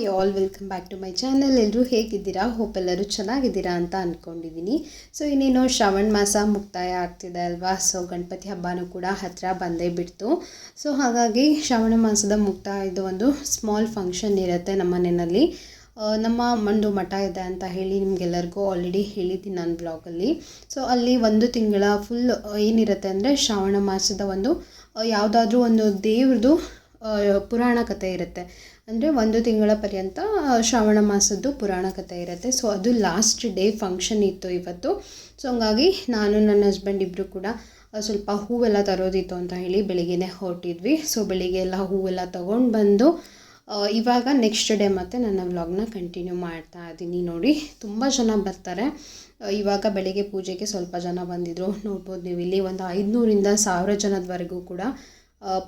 Hi all welcome back to my channel ಎಲ್ಲರೂ ಹೇಗಿದ್ದೀರಾ? Hope ಎಲ್ಲರೂ ಚೆನ್ನಾಗಿದ್ದೀರಾ ಅಂತ ಅಂದ್ಕೊಂಡಿದ್ದೀನಿ ಸೊ ಇನ್ನೇನು ಶ್ರಾವಣ ಮಾಸ ಮುಕ್ತಾಯ ಆಗ್ತಿದೆ ಅಲ್ವಾ? ಸೊ ಗಣಪತಿ ಹಬ್ಬನೂ ಕೂಡ ಹತ್ತಿರ ಬಂದೇ ಬಿಡ್ತು. ಸೊ ಹಾಗಾಗಿ ಶ್ರಾವಣ ಮಾಸದ ಮುಕ್ತಾಯದ ಒಂದು ಸ್ಮಾಲ್ ಫಂಕ್ಷನ್ ಇರುತ್ತೆ ನಮ್ಮ ಮನೆಯಲ್ಲಿ. ನಮ್ಮ ಮಂಡು ಮಠ ಇದೆ ಅಂತ ಹೇಳಿ ನಿಮಗೆಲ್ಲರಿಗೂ ಆಲ್ರೆಡಿ ಹೇಳಿದ್ದೀನಿ ನಾನು ಬ್ಲಾಗಲ್ಲಿ ಸೊ ಅಲ್ಲಿ ಒಂದು ತಿಂಗಳ ಫುಲ್ ಏನಿರುತ್ತೆ ಅಂದರೆ ಶ್ರಾವಣ ಮಾಸದ ಒಂದು ಯಾವುದಾದ್ರೂ ಒಂದು ದೇವ್ರದ್ದು ಪುರಾಣ ಕಥೆ ಇರುತ್ತೆ. ಅಂದರೆ ಒಂದು ತಿಂಗಳ ಪರ್ಯಂತ ಶ್ರಾವಣ ಮಾಸದ್ದು ಪುರಾಣ ಕಥೆ ಇರುತ್ತೆ. ಸೊ ಅದು ಲಾಸ್ಟ್ ಡೇ ಫಂಕ್ಷನ್ ಇತ್ತು ಇವತ್ತು. ಸೊ ಹಂಗಾಗಿ ನಾನು, ನನ್ನ ಹಸ್ಬೆಂಡ್ ಇಬ್ಬರು ಕೂಡ ಸ್ವಲ್ಪ ಹೂವೆಲ್ಲ ತರೋದಿತ್ತು ಅಂತ ಹೇಳಿ ಬೆಳಿಗ್ಗೆನೆ ಹೊರಟಿದ್ವಿ. ಸೊ ಬೆಳಿಗ್ಗೆ ಎಲ್ಲ ಹೂವೆಲ್ಲ ತೊಗೊಂಡು ಬಂದು ಇವಾಗ ನೆಕ್ಸ್ಟ್ ಡೇ ಮತ್ತೆ ನನ್ನ ವ್ಲಾಗ್ನ ಕಂಟಿನ್ಯೂ ಮಾಡ್ತಾ ಇದ್ದೀನಿ ನೋಡಿ. ತುಂಬ ಜನ ಬರ್ತಾರೆ. ಇವಾಗ ಬೆಳಿಗ್ಗೆ ಪೂಜೆಗೆ ಸ್ವಲ್ಪ ಜನ ಬಂದಿದ್ರು. ನೋಡ್ಬೋದು ನೀವು ಇಲ್ಲಿ ಒಂದು ಐದುನೂರಿಂದ ಸಾವಿರ ಜನದವರೆಗೂ ಕೂಡ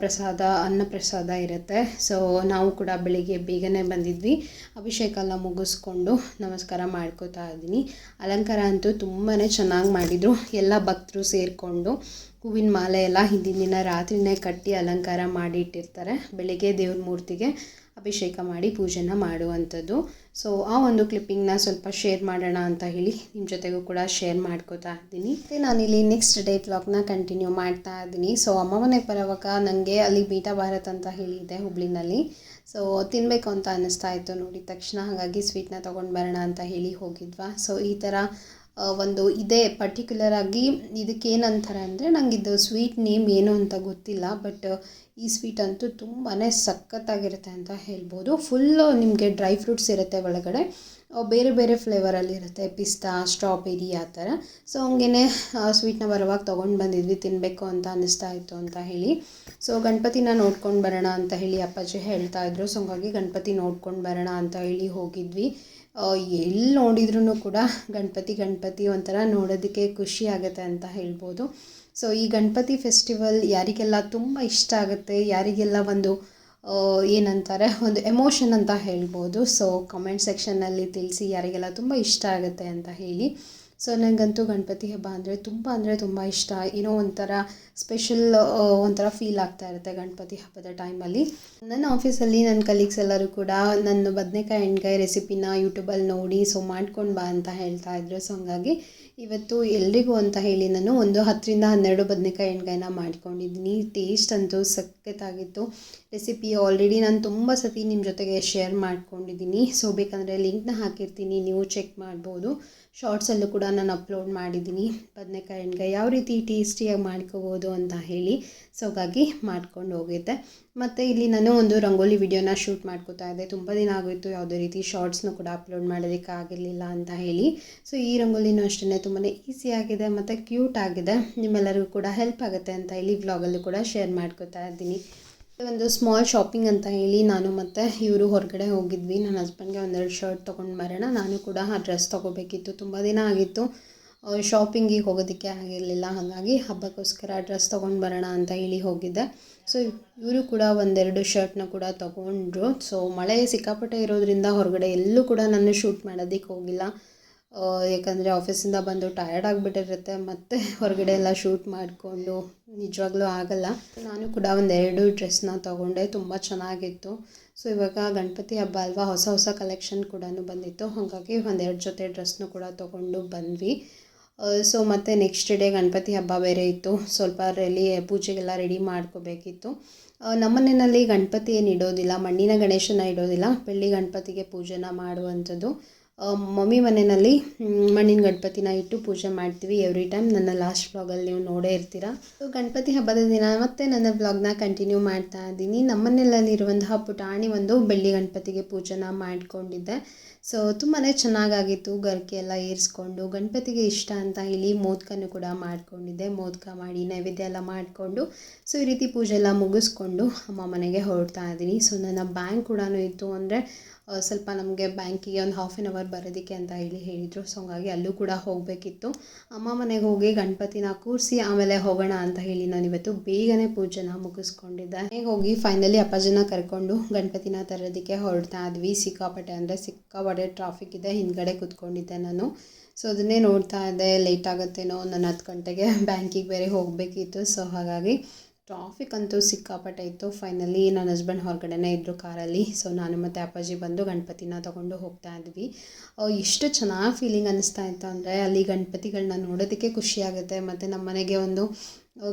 ಪ್ರಸಾದ, ಅನ್ನ ಪ್ರಸಾದ ಇರುತ್ತೆ. ಸೊ ನಾವು ಕೂಡ ಬೆಳಿಗ್ಗೆ ಬೇಗನೆ ಬಂದಿದ್ವಿ. ಅಭಿಷೇಕ ಎಲ್ಲ ಮುಗಿಸ್ಕೊಂಡು ನಮಸ್ಕಾರ ಮಾಡ್ಕೋತಾ ಇದ್ದೀನಿ. ಅಲಂಕಾರ ಅಂತೂ ತುಂಬಾ ಚೆನ್ನಾಗಿ ಮಾಡಿದರು. ಎಲ್ಲ ಭಕ್ತರು ಸೇರಿಕೊಂಡು ಹೂವಿನ ಮಾಲೆ ಎಲ್ಲ ಹಿಂದಿನ ದಿನ ರಾತ್ರಿನೇ ಕಟ್ಟಿ ಅಲಂಕಾರ ಮಾಡಿ ಇಟ್ಟಿರ್ತಾರೆ ಬೆಳಿಗ್ಗೆ ದೇವ್ರ ಮೂರ್ತಿಗೆ ಅಭಿಷೇಕ ಮಾಡಿ ಪೂಜೆನ ಮಾಡುವಂಥದ್ದು. ಸೊ ಆ ಒಂದು ಕ್ಲಿಪ್ಪಿಂಗ್ನ ಸ್ವಲ್ಪ ಶೇರ್ ಮಾಡೋಣ ಅಂತ ಹೇಳಿ ನಿಮ್ಮ ಜೊತೆಗೂ ಕೂಡ ಶೇರ್ ಮಾಡ್ಕೋತಾ ಇದ್ದೀನಿ. ಮತ್ತು ನಾನಿಲ್ಲಿ ನೆಕ್ಸ್ಟ್ ಡೇ ವ್ಲಾಗ್ನ ಕಂಟಿನ್ಯೂ ಮಾಡ್ತಾ ಇದ್ದೀನಿ. ಸೊ ಅಮ್ಮ ಮನೆ ಬರೋವಾಗ ನನಗೆ ಅಲ್ಲಿ ಬೀಟಾ ಭಾರತ್ ಅಂತ ಹೇಳಿದೆ ಹುಬ್ಳಿನಲ್ಲಿ. ಸೊ ತಿನ್ನಬೇಕು ಅಂತ ಅನ್ನಿಸ್ತಾ ಇತ್ತು ನೋಡಿದ ತಕ್ಷಣ ಹಾಗಾಗಿ ಸ್ವೀಟ್ನ ತೊಗೊಂಡು ಬರೋಣ ಅಂತ ಹೇಳಿ ಹೋಗಿದ್ವಾ. ಸೊ ಈ ಥರ ಒಂದು ಇದೇ ಪರ್ಟಿಕ್ಯುಲರ್ ಆಗಿ ಇದಕ್ಕೆ ಏನಂತಾರೆ ಅಂದರೆ ನಂಗೆ ಇದು ಸ್ವೀಟ್ ನೇಮ್ ಏನು ಅಂತ ಗೊತ್ತಿಲ್ಲ ಬಟ್ ಈ ಸ್ವೀಟ್ ಅಂತೂ ತುಂಬಾ ಸಖತ್ತಾಗಿರುತ್ತೆ ಅಂತ ಹೇಳ್ಬೋದು. ಫುಲ್ಲು ನಿಮಗೆ ಡ್ರೈ ಫ್ರೂಟ್ಸ್ ಇರುತ್ತೆ ಒಳಗಡೆ. ಬೇರೆ ಬೇರೆ ಫ್ಲೇವರಲ್ಲಿ ಇರುತ್ತೆ, ಪಿಸ್ತಾ ಸ್ಟ್ರಾಬೆರಿ ಆ ಥರ. ಸೊ ಹಂಗೇ ಸ್ವೀಟ್ನ ಬರುವಾಗ ತೊಗೊಂಡು ಬಂದಿದ್ವಿ ತಿನ್ನಬೇಕು ಅಂತ ಅನ್ನಿಸ್ತಾ ಇತ್ತು ಅಂತ ಹೇಳಿ. ಸೊ ಗಣಪತಿನ ನೋಡ್ಕೊಂಡು ಬರೋಣ ಅಂತ ಹೇಳಿ ಅಪ್ಪಾಜಿ ಹೇಳ್ತಾ ಇದ್ರು. ಸೊ ಹಂಗಾಗಿ ಗಣಪತಿ ನೋಡ್ಕೊಂಡು ಬರೋಣ ಅಂತ ಹೇಳಿ ಹೋಗಿದ್ವಿ. ಎಲ್ಲಿ ನೋಡಿದ್ರೂ ಕೂಡ ಗಣಪತಿ ಗಣಪತಿ ಒಂಥರ ನೋಡೋದಕ್ಕೆ ಖುಷಿ ಆಗುತ್ತೆ ಅಂತ ಹೇಳ್ಬೋದು. ಸೊ ಈ ಗಣಪತಿ ಫೆಸ್ಟಿವಲ್ ಯಾರಿಗೆಲ್ಲ ತುಂಬ ಇಷ್ಟ ಆಗುತ್ತೆ, ಯಾರಿಗೆಲ್ಲ ಒಂದು ಏನಂತಾರೆ, ಒಂದು ಎಮೋಷನ್ ಅಂತ ಹೇಳ್ಬೋದು. ಸೊ ಕಮೆಂಟ್ ಸೆಕ್ಷನ್ನಲ್ಲಿ ತಿಳಿಸಿ ಯಾರಿಗೆಲ್ಲ ತುಂಬ ಇಷ್ಟ ಆಗುತ್ತೆ ಅಂತ ಹೇಳಿ. ಸೊ ನನಗಂತೂ ಗಣಪತಿ ಹಬ್ಬ ಅಂದರೆ ತುಂಬ ಅಂದರೆ ತುಂಬ ಇಷ್ಟ. ಏನೋ ಒಂಥರ ಸ್ಪೆಷಲ್ ಒಂಥರ ಫೀಲ್ ಆಗ್ತಾ ಇರುತ್ತೆ ಗಣಪತಿ ಹಬ್ಬದ ಟೈಮಲ್ಲಿ ನನ್ನ ಆಫೀಸಲ್ಲಿ ನನ್ನ ಕಲೀಗ್ಸ್ ಎಲ್ಲರೂ ಕೂಡ ನನ್ನ ಬದನೆಕಾಯಿ ಎಣ್ಗಾಯಿ ರೆಸಿಪಿನ ಯೂಟ್ಯೂಬಲ್ಲಿ ನೋಡಿ ಸೊ ಮಾಡ್ಕೊಂಡು ಬಾ ಅಂತ ಹೇಳ್ತಾ ಇದ್ರು. ಸೊ ಹಂಗಾಗಿ ಇವತ್ತು ಎಲ್ರಿಗೂ ಅಂತ ಹೇಳಿ ನಾನು ಒಂದು ಹತ್ತರಿಂದ ಹನ್ನೆರಡು ಬದನೆಕಾಯಿ ಎಣ್ಗಾಯಿನ ಮಾಡ್ಕೊಂಡಿದ್ದೀನಿ. ಟೇಸ್ಟ್ ಅಂತೂ ಸಖತ್ತಾಗಿತ್ತು. ರೆಸಿಪಿ ಆಲ್ರೆಡಿ ನಾನು ತುಂಬ ಸತಿ ನಿಮ್ಮ ಜೊತೆಗೆ ಶೇರ್ ಮಾಡ್ಕೊಂಡಿದ್ದೀನಿ. ಸೊ ಬೇಕಂದರೆ ಲಿಂಕ್ನ ಹಾಕಿರ್ತೀನಿ, ನೀವು ಚೆಕ್ ಮಾಡ್ಬೋದು. ಶಾರ್ಟ್ಸಲ್ಲೂ ಕೂಡ ನಾನು ಅಪ್ಲೋಡ್ ಮಾಡಿದ್ದೀನಿ. ಬದನೆಕಾಯಿ ಎಣ್ಗಾಯಿ ಯಾವ ರೀತಿ ಟೇಸ್ಟಿಯಾಗಿ ಮಾಡ್ಕೋಬೋದು ಅಂತ ಹೇಳಿ. ಸೊ ಹಾಗಾಗಿ ಮಾಡ್ಕೊಂಡು ಹೋಗಿದ್ದೆ. ಮತ್ತು ಇಲ್ಲಿ ನಾನು ಒಂದು ರಂಗೋಲಿ ವಿಡಿಯೋನ ಶೂಟ್ ಮಾಡ್ಕೋತಾ ಇದ್ದೆ. ತುಂಬ ದಿನ ಆಗೋಯಿತು. ಯಾವುದೇ ರೀತಿ ಶಾರ್ಟ್ಸ್ನೂ ಕೂಡ ಅಪ್ಲೋಡ್ ಮಾಡೋದಕ್ಕೆ ಆಗಿರಲಿಲ್ಲ ಅಂತ ಹೇಳಿ. ಸೊ ಈ ರಂಗೋಲಿನೂ ಅಷ್ಟೇ ತುಂಬಾ ಈಸಿಯಾಗಿದೆ ಮತ್ತು ಕ್ಯೂಟ್ ಆಗಿದೆ. ನಿಮ್ಮೆಲ್ಲರಿಗೂ ಕೂಡ ಹೆಲ್ಪ್ ಆಗುತ್ತೆ ಅಂತ ಹೇಳಿ ವ್ಲಾಗಲ್ಲೂ ಕೂಡ ಶೇರ್ ಮಾಡ್ಕೋತಾ ಇದ್ದೀನಿ. ಒಂದು ಸ್ಮಾಲ್ ಶಾಪಿಂಗ್ ಅಂತ ಹೇಳಿ ನಾನು ಮತ್ತು ಇವರು ಹೊರಗಡೆ ಹೋಗಿದ್ವಿ. ನನ್ನ ಹಸ್ಬೆಂಡ್ಗೆ ಒಂದೆರಡು ಶರ್ಟ್ ತೊಗೊಂಡು ಬರೋಣ. ನಾನು ಕೂಡ ಆ ಡ್ರೆಸ್ ತೊಗೋಬೇಕಿತ್ತು. ತುಂಬ ದಿನ ಆಗಿತ್ತು. ಶಾಪಿಂಗಿಗೆ ಹೋಗೋದಕ್ಕೆ ಆಗಿರಲಿಲ್ಲ. ಹಾಗಾಗಿ ಹಬ್ಬಕ್ಕೋಸ್ಕರ ಡ್ರೆಸ್ ತೊಗೊಂಡು ಬರೋಣ ಅಂತ ಹೇಳಿ ಹೋಗಿದ್ದೆ. ಸೊ ಇವರು ಕೂಡ ಒಂದೆರಡು ಶರ್ಟ್ನ ಕೂಡ ತೊಗೊಂಡ್ರು. ಸೊ ಮಳೆ ಸಿಕ್ಕಾಪಟ್ಟೆ ಇರೋದ್ರಿಂದ ಹೊರಗಡೆ ಎಲ್ಲೂ ಕೂಡ ನಾನು ಶೂಟ್ ಮಾಡೋದಕ್ಕೆ ಹೋಗಿಲ್ಲ. ಆ, ಯಾಕಂದರೆ ಆಫೀಸಿಂದ ಬಂದು ಟಯರ್ಡ್ ಆಗಿಬಿಟ್ಟಿರುತ್ತೆ ಮತ್ತು ಹೊರಗಡೆ ಎಲ್ಲ ಶೂಟ್ ಮಾಡಿಕೊಂಡು ನಿಜವಾಗ್ಲೂ ಆಗಲ್ಲ. ನಾನು ಕೂಡ ಒಂದೆರಡು ಡ್ರೆಸ್ನ ತೊಗೊಂಡೆ ತುಂಬ ಚೆನ್ನಾಗಿತ್ತು. ಸೊ ಇವಾಗ ಗಣಪತಿ ಹಬ್ಬ ಅಲ್ವಾ ಹೊಸ ಹೊಸ ಕಲೆಕ್ಷನ್ ಕೂಡ ಬಂದಿತ್ತು. ಹಾಗಾಗಿ ಒಂದೆರಡು ಜೊತೆ ಡ್ರೆಸ್ನು ಕೂಡ ತೊಗೊಂಡು ಬಂದ್ವಿ. ಸೊ ಮತ್ತು ನೆಕ್ಸ್ಟ್ ಡೇ ಗಣಪತಿ ಹಬ್ಬ ಬೇರೆ ಇತ್ತು. ಸ್ವಲ್ಪ ರೆಲಿ ಪೂಜೆಗೆಲ್ಲ ರೆಡಿ ಮಾಡ್ಕೋಬೇಕಿತ್ತು. ನಮ್ಮ ಮನೆಯಲ್ಲಿ ಗಣಪತಿ ಏನು ಇಡೋದಿಲ್ಲ ಮಣ್ಣಿನ ಗಣೇಶನ ಇಡೋದಿಲ್ಲ ಬೆಳ್ಳಿ ಗಣಪತಿಗೆ ಪೂಜೆನ ಮಾಡುವಂಥದ್ದು. ಮಮ್ಮಿ ಮನೆಯಲ್ಲಿ ಮಣ್ಣಿನ ಗಣಪತಿನ ಇಟ್ಟು ಪೂಜೆ ಮಾಡ್ತೀವಿ ಎವ್ರಿ ಟೈಮ್ ನನ್ನ ಲಾಸ್ಟ್ ಬ್ಲಾಗಲ್ಲಿ ನೀವು ನೋಡೇ ಇರ್ತೀರಾ. ಸೊ ಗಣಪತಿ ಹಬ್ಬದ ದಿನ ಮತ್ತೆ ನನ್ನ ಬ್ಲಾಗ್ನ ಕಂಟಿನ್ಯೂ ಮಾಡ್ತಾ ಇದ್ದೀನಿ. ನಮ್ಮನೆಯಲ್ಲಿರುವಂತಹ ಪುಟಾಣಿ ಒಂದು ಬೆಳ್ಳಿ ಗಣಪತಿಗೆ ಪೂಜೆನ ಮಾಡಿಕೊಂಡಿದ್ದೆ. ಸೊ ತುಂಬಾ ಚೆನ್ನಾಗಾಗಿತ್ತು. ಗರ್ಕೆ ಎಲ್ಲ ಏರಿಸ್ಕೊಂಡು, ಗಣಪತಿಗೆ ಇಷ್ಟ ಅಂತ ಹೇಳಿ ಮೋದಕನೂ ಕೂಡ ಮಾಡ್ಕೊಂಡಿದ್ದೆ. ಮೋದಕ ಮಾಡಿ ನೈವೇದ್ಯ ಎಲ್ಲ ಮಾಡಿಕೊಂಡು ಸೊ ಈ ರೀತಿ ಪೂಜೆ ಎಲ್ಲ ಮುಗಿಸ್ಕೊಂಡು ಅಮ್ಮ ಮನೆಗೆ ಹೊರಡ್ತಾ ಇದ್ದೀನಿ. ಸೊ ನನ್ನ ಬ್ಯಾಂಕ್ ಕೂಡ ಇತ್ತು ಅಂದರೆ ಸ್ವಲ್ಪ ನಮಗೆ ಬ್ಯಾಂಕಿಗೆ ಒಂದು ಹಾಫ್ ಆನ್ ಅವರ್ ಬರೋದಕ್ಕೆ ಅಂತ ಹೇಳಿ ಹೇಳಿದರು. ಸೊ ಹಾಗಾಗಿ ಅಲ್ಲೂ ಕೂಡ ಹೋಗಬೇಕಿತ್ತು. ಅಮ್ಮ ಮನೆಗೆ ಹೋಗಿ ಗಣಪತಿನ ಕೂರಿಸಿ ಆಮೇಲೆ ಹೋಗೋಣ ಅಂತ ಹೇಳಿ ನಾನು ಇವತ್ತು ಬೇಗನೆ ಪೂಜೆನ ಮುಗಿಸ್ಕೊಂಡಿದ್ದೆ. ಮನೆಗೆ ಹೋಗಿ ಫೈನಲಿ ಅಪ್ಪಾಜನ ಕರ್ಕೊಂಡು ಗಣಪತಿನ ತರೋದಕ್ಕೆ ಹೊರಡ್ತಾ ಇದ್ವಿ. ಸಿಕ್ಕಾಪಟ್ಟೆ ಅಂದರೆ ಸಿಕ್ಕಾಪಟ್ಟೆ ಟ್ರಾಫಿಕ್ ಇದೆ, ಹಿಂದ್ಗಡೆ ಕೂತ್ಕೊಂಡಿದ್ದೆ ನಾನು. ಸೊ ಅದನ್ನೇ ನೋಡ್ತಾ ಇದ್ದೆ. ಲೇಟ್ ಆಗುತ್ತೇನೋ ನನ್ನ ಹತ್ತು ಗಂಟೆಗೆ ಬ್ಯಾಂಕಿಗೆ ಬೇರೆ ಹೋಗಬೇಕಿತ್ತು. ಸೊ ಹಾಗಾಗಿ ಟ್ರಾಫಿಕ್ ಅಂತೂ ಸಿಕ್ಕಾಪಟ್ಟೆ ಇತ್ತು ಫೈನಲಿ ನನ್ನ ಹಸ್ಬೆಂಡ್ ಹೊರಗಡೆನೇ ಇದ್ದರು ಕಾರಲ್ಲಿ ಸೊ ನಾನು ಮತ್ತು ಅಪ್ಪಾಜಿ ಬಂದು ಗಣಪತಿನ ತೊಗೊಂಡು ಹೋಗ್ತಾ ಇದ್ವಿ. ಎಷ್ಟು ಚೆನ್ನಾಗಿ ಫೀಲಿಂಗ್ ಅನ್ನಿಸ್ತಾ ಇತ್ತು ಅಂದರೆ ಅಲ್ಲಿ ಗಣಪತಿಗಳನ್ನ ನೋಡೋದಕ್ಕೆ ಖುಷಿಯಾಗುತ್ತೆ ಮತ್ತು ನಮ್ಮ ಮನೆಗೆ ಒಂದು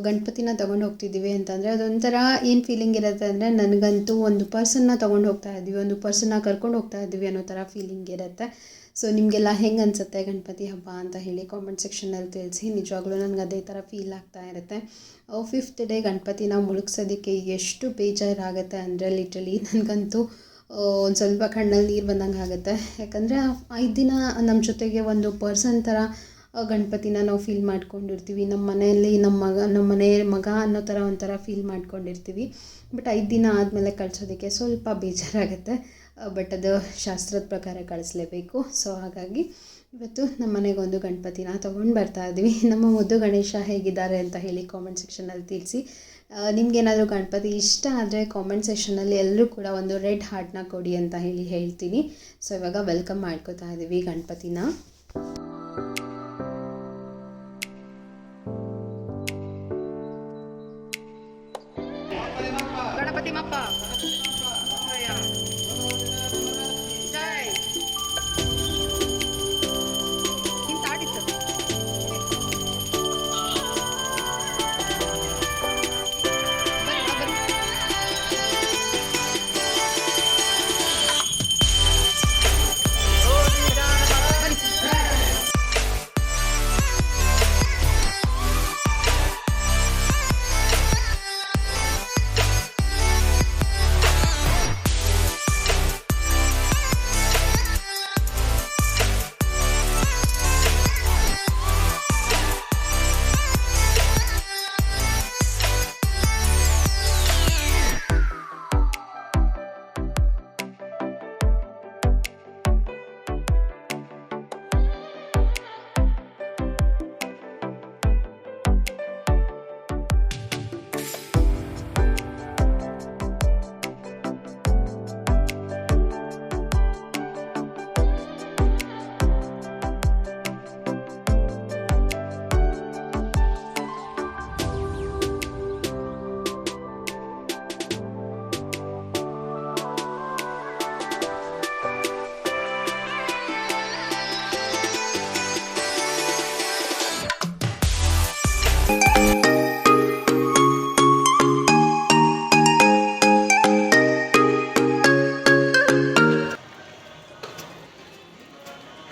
ಗಣಪತಿನ ತೊಗೊಂಡು ಹೋಗ್ತಿದ್ದೀವಿ ಅಂತಂದರೆ ಅದೊಂಥರ ಏನು ಫೀಲಿಂಗ್ ಇರುತ್ತೆ ಅಂದರೆ ನನಗಂತೂ ಒಂದು ಪರ್ಸನ್ನ ತೊಗೊಂಡು ಹೋಗ್ತಾ ಇದ್ವಿ. ಒಂದು ಪರ್ಸನ್ನ ಕರ್ಕೊಂಡು ಹೋಗ್ತಾ ಇದ್ವಿ ಅನ್ನೋ ಥರ ಫೀಲಿಂಗ್ ಇರುತ್ತೆ. ಸೊ ನಿಮಗೆಲ್ಲ ಹೆಂಗೆ ಅನಿಸುತ್ತೆ ಗಣಪತಿ ಹಬ್ಬ ಅಂತ ಹೇಳಿ ಕಾಮೆಂಟ್ ಸೆಕ್ಷನಲ್ಲಿ ತಿಳಿಸಿ. ನಿಜವಾಗ್ಲೂ ನನಗೆ ಅದೇ ಥರ ಫೀಲ್ ಆಗ್ತಾ ಇರುತ್ತೆ. ಫಿಫ್ತ್ ಡೇ ಗಣಪತಿನ ಮುಳುಗ್ಸೋದಕ್ಕೆ ಎಷ್ಟು ಬೇಜಾರಾಗುತ್ತೆ ಅಂದರೆ ಲಿಟ್ರಲಿ ನನಗಂತೂ ಒಂದು ಸ್ವಲ್ಪ ಕಣ್ಣಲ್ಲಿ ನೀರು ಬಂದಂಗೆ ಆಗುತ್ತೆ. ಯಾಕಂದರೆ ಐದು ದಿನ ನಮ್ಮ ಜೊತೆಗೆ ಒಂದು ಪರ್ಸನ್ ಥರ ಗಣಪತಿನ ನಾವು ಫೀಲ್ ಮಾಡ್ಕೊಂಡಿರ್ತೀವಿ. ನಮ್ಮ ಮನೆಯಲ್ಲಿ ನಮ್ಮ ಮಗ ನಮ್ಮ ಮನೆ ಮಗ ಅನ್ನೋ ಥರ ಒಂಥರ ಫೀಲ್ ಮಾಡ್ಕೊಂಡಿರ್ತೀವಿ. ಬಟ್ ಐದು ದಿನ ಆದಮೇಲೆ ಕಳಿಸೋದಕ್ಕೆ ಸ್ವಲ್ಪ ಬೇಜಾರಾಗುತ್ತೆ. ಬಟ್ ಅದು ಶಾಸ್ತ್ರದ ಪ್ರಕಾರ ಕಳಿಸ್ಲೇಬೇಕು. ಸೊ ಹಾಗಾಗಿ ಇವತ್ತು ನಮ್ಮ ಮನೆಗೆ ಒಂದು ಗಣಪತಿನ ತೊಗೊಂಡು ಬರ್ತಾ ಇದ್ದೀವಿ. ನಮ್ಮ ಮುದ್ದು ಗಣೇಶ ಹೇಗಿದ್ದಾರೆ ಅಂತ ಹೇಳಿ ಕಾಮೆಂಟ್ ಸೆಕ್ಷನಲ್ಲಿ ತಿಳಿಸಿ. ನಿಮಗೇನಾದರೂ ಗಣಪತಿ ಇಷ್ಟ ಆದರೆ ಕಾಮೆಂಟ್ ಸೆಕ್ಷನಲ್ಲಿ ಎಲ್ಲರೂ ಕೂಡ ಒಂದು ರೆಡ್ ಹಾರ್ಟ್ನ ಕೊಡಿ ಅಂತ ಹೇಳಿ ಹೇಳ್ತೀನಿ. ಸೊ ಇವಾಗ ವೆಲ್ಕಮ್ ಮಾಡ್ಕೋತಾ ಇದ್ದೀವಿ ಗಣಪತಿನ. Ganapati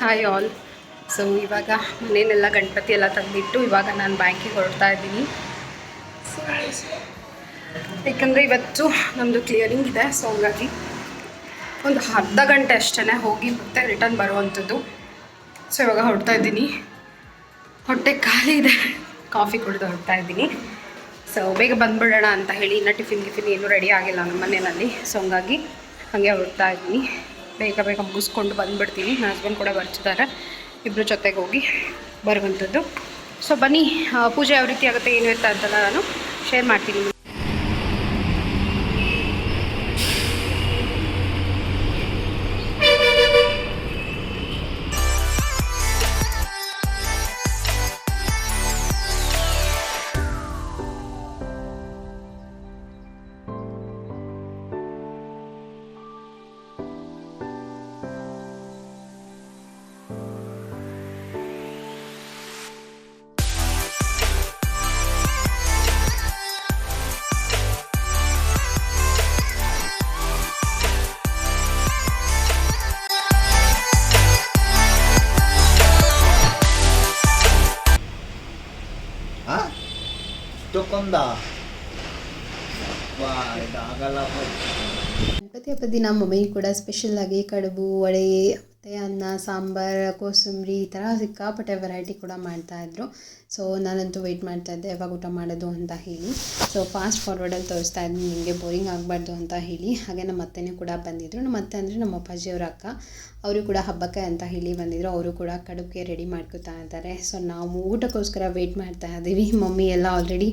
hi all. ಸೊ ಇವಾಗ ಮನೇನೆಲ್ಲ ಗಣಪತಿ ಎಲ್ಲ ತಂದಿಟ್ಟು ಇವಾಗ ನಾನು ಬ್ಯಾಂಕಿಗೆ ಹೊರಡ್ತಾ ಇದ್ದೀನಿ. ಸೊ ಏಕೆಂದರೆ ಇವತ್ತು ನಮ್ಮದು ಕ್ಲಿಯರಿಂಗ್ ಇದೆ ಸೊ ಹಂಗಾಗಿ ಒಂದು ಅರ್ಧ ಗಂಟೆ ಅಷ್ಟೇ ಹೋಗಿ ಮತ್ತೆ ರಿಟರ್ನ್ ಬರುವಂಥದ್ದು. ಸೊ ಇವಾಗ ಹೊರಡ್ತಾ ಇದ್ದೀನಿ. ಹೊಟ್ಟೆ ಖಾಲಿ ಇದೆ. ಕಾಫಿ ಕುಡಿದು ಹೊರಡ್ತಾ ಇದ್ದೀನಿ. ಸೊ ಬೇಗ ಬಂದ್ಬಿಡೋಣ ಅಂತ ಹೇಳಿ ಇನ್ನೂ ಟಿಫಿನ್ ಗಿಫಿನ್ ಏನೂ ರೆಡಿ ಆಗಿಲ್ಲ ನಮ್ಮ ಮನೆಯಲ್ಲಿ. ಸೊ ಹಂಗಾಗಿ ಹಾಗೆ ಹೊರಡ್ತಾ ಇದ್ದೀನಿ. ಬೇಗ ಬೇಗ ಮುಗಿಸ್ಕೊಂಡು ಬಂದುಬಿಡ್ತೀನಿ. ನನ್ನ ಹಸ್ಬೆಂಡ್ ಕೂಡ ಬರ್ತಿದ್ದಾರೆ. ಇಬ್ಬರು ಜೊತೆಗೆ ಹೋಗಿ ಬರುವಂಥದ್ದು. ಸೊ ಬನ್ನಿ ಪೂಜೆ ಯಾವ ರೀತಿ ಆಗುತ್ತೆ, ಏನು ಇರ್ತಾ ಅಂತೆಲ್ಲ ನಾನು ಶೇರ್ ಮಾಡ್ತೀನಿ ಗಣಪತಿ ಹಬ್ಬದ ದಿನ ಮಮ್ಮಿ ಕೂಡ ಸ್ಪೆಷಲ್ಲಾಗಿ ಕಡುಬು, ವಡೆ, ಮತ್ತು ಅನ್ನ, ಸಾಂಬಾರು, ಕೋಸಂಬರಿ ಈ ಥರ ಸಿಕ್ಕಾಪಟ್ಟೆ ವೆರೈಟಿ ಕೂಡ ಮಾಡ್ತಾಯಿದ್ರು ಸೊ ನಾನಂತೂ ವೆಯ್ಟ್ ಮಾಡ್ತಾಯಿದ್ದೆ ಯಾವಾಗ ಊಟ ಮಾಡೋದು ಅಂತ ಹೇಳಿ. ಸೊ ಫಾಸ್ಟ್ ಫಾರ್ವರ್ಡಲ್ಲಿ ತೋರಿಸ್ತಾ ಇದ್ದೀನಿ ನಿಮಗೆ ಬೋರಿಂಗ್ ಆಗಬಾರ್ದು ಅಂತ ಹೇಳಿ. ಹಾಗೆ ನಮ್ಮ ಅತ್ತೆನೂ ಕೂಡ ಬಂದಿದ್ದರು ನಮ್ಮ ಅತ್ತೆ ಅಂದರೆ ನಮ್ಮ ಅಪ್ಪಾಜಿಯವ್ರ ಅಕ್ಕ. ಅವರು ಕೂಡ ಹಬ್ಬಕ್ಕೆ ಅಂತ ಹೇಳಿ ಬಂದಿದ್ರು. ಅವರು ಕೂಡ ಕಡುಬಿಗೆ ರೆಡಿ ಮಾಡ್ಕೋತಾ ಇದ್ದಾರೆ. ಸೊ ನಾವು ಊಟಕ್ಕೋಸ್ಕರ ವೆಯ್ಟ್ ಮಾಡ್ತಾ ಇದ್ದೀವಿ ಮಮ್ಮಿ ಎಲ್ಲ ಆಲ್ರೆಡಿ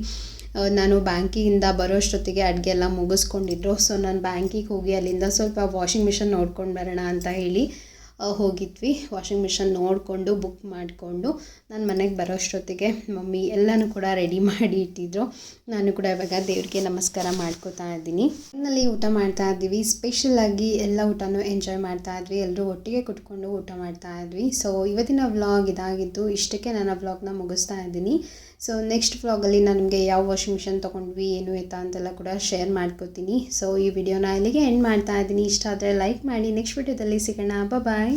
ನಾನು ಬ್ಯಾಂಕಿಂದ ಬರೋಷ್ಟೊತ್ತಿಗೆ ಅಡುಗೆ ಎಲ್ಲ ಮುಗಿಸ್ಕೊಂಡಿದ್ರು. ಸೊ ನಾನು ಬ್ಯಾಂಕಿಗೆ ಹೋಗಿ ಅಲ್ಲಿಂದ ಸ್ವಲ್ಪ ವಾಷಿಂಗ್ ಮಿಷನ್ ನೋಡ್ಕೊಂಡು ಬರೋಣ ಅಂತ ಹೇಳಿ ಹೋಗಿದ್ವಿ. ವಾಷಿಂಗ್ ಮಿಷನ್ ನೋಡಿಕೊಂಡು ಬುಕ್ ಮಾಡಿಕೊಂಡು ನಾನು ಮನೆಗೆ ಬರೋಷ್ಟೊತ್ತಿಗೆ ಮಮ್ಮಿ ಎಲ್ಲನೂ ಕೂಡ ರೆಡಿ ಮಾಡಿ ಇಟ್ಟಿದ್ರು. ನಾನು ಕೂಡ ಇವಾಗ ದೇವ್ರಿಗೆ ನಮಸ್ಕಾರ ಮಾಡ್ಕೋತಾ ಇದ್ದೀನಿ. ಮನೆಯಲ್ಲಿ ಊಟ ಮಾಡ್ತಾ ಇದ್ದೀವಿ ಸ್ಪೆಷಲಾಗಿ ಎಲ್ಲ ಊಟನೂ ಎಂಜಾಯ್ ಮಾಡ್ತಾ ಇದ್ವಿ. ಎಲ್ಲರೂ ಒಟ್ಟಿಗೆ ಕುತ್ಕೊಂಡು ಊಟ ಮಾಡ್ತಾ ಇದ್ವಿ. ಸೊ ಇವತ್ತಿನ ವ್ಲಾಗ್ ಇದಾಗಿತ್ತು ಇಷ್ಟಕ್ಕೆ ನಾನು ವ್ಲಾಗ್ನ ಮುಗಿಸ್ತಾ ಇದ್ದೀನಿ. ಸೊ ನೆಕ್ಸ್ಟ್ ವ್ಲಾಗಲ್ಲಿ ನಾನು ನಿಮಗೆ ಯಾವ ವಾಷಿಂಗ್ ಮಿಷನ್ ತೊಗೊಂಡ್ವಿ, ಏನು, ಎತ್ತ ಅಂತೆಲ್ಲ ಕೂಡ ಶೇರ್ ಮಾಡ್ಕೋತೀನಿ. ಸೊ ಈ ವಿಡಿಯೋನ ಇಲ್ಲಿಗೆ ಎಂಡ್ ಮಾಡ್ತಾ ಇದ್ದೀನಿ. ಇಷ್ಟ ಆದರೆ ಲೈಕ್ ಮಾಡಿ ನೆಕ್ಸ್ಟ್ ವಿಡಿಯೋದಲ್ಲಿ ಸಿಗೋಣ. ಬಾಯ್